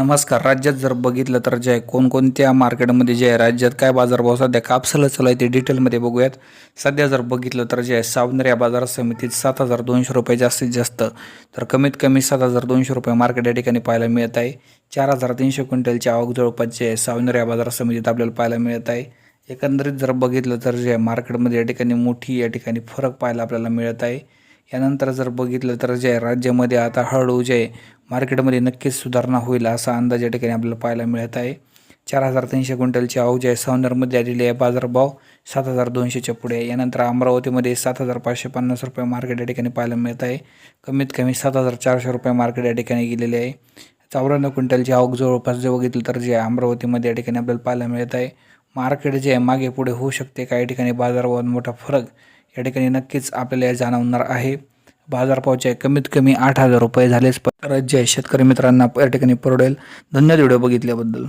नमस्कार राज्यात जर बघितलं तर जे आहे कोणकोणत्या मार्केटमध्ये जे आहे राज्यात काय बाजारभाव सध्या कापसाला चालू आहे ते डिटेलमध्ये बघूयात. सध्या जर बघितलं तर जे आहे सावनेर या बाजार समितीत सात हजार दोनशे रुपये जास्तीत जास्त तर कमीत कमी सात हजार दोनशे रुपये मार्केट या ठिकाणी पाहायला मिळत आहे. चार हजार तीनशे क्विंटलची आवक जवळपास जे आहे सावनेर या बाजार समितीत आपल्याला पाहायला मिळत आहे. एकंदरीत जर बघितलं तर जे आहे मार्केटमध्ये या ठिकाणी मोठी या ठिकाणी फरक पाहायला आपल्याला मिळत आहे. यानंतर जर बघितलं तर जे आहे राज्यामध्ये आता हळूहळू जे आहे मार्केटमध्ये नक्कीच सुधारणा होईल असा अंदाज या ठिकाणी आपल्याला पाहायला मिळत आहे. चार हजार तीनशे क्विंटलची आवक जे आहे सावनेरमध्ये आलेली आहे. बाजारभाव सात हजार दोनशेच्या पुढे आहे. यानंतर अमरावतीमध्ये सात हजार पाचशे पन्नास रुपये मार्केट या ठिकाणी पाहायला मिळत आहे. कमीत कमी सात हजार चारशे रुपये मार्केट या ठिकाणी गेलेले आहे. चौऱ्याण्णव क्विंटलची आवक जवळपास जे बघितलं तर जे अमरावतीमध्ये या ठिकाणी आपल्याला पाहायला मिळत आहे. मार्केट जे आहे मागे पुढे होऊ शकते. काही ठिकाणी बाजारभावात मोठा फरक या ठिकाणी नक्कीच आपल्याला जाणवणार आहे. बाजारभावाचे कमीत कमी आठ हजार रुपये झालेच राज्य आहे शेतकरी मित्रांना या ठिकाणी परवडेल. धन्यवाद व्हिडिओ बघितल्याबद्दल.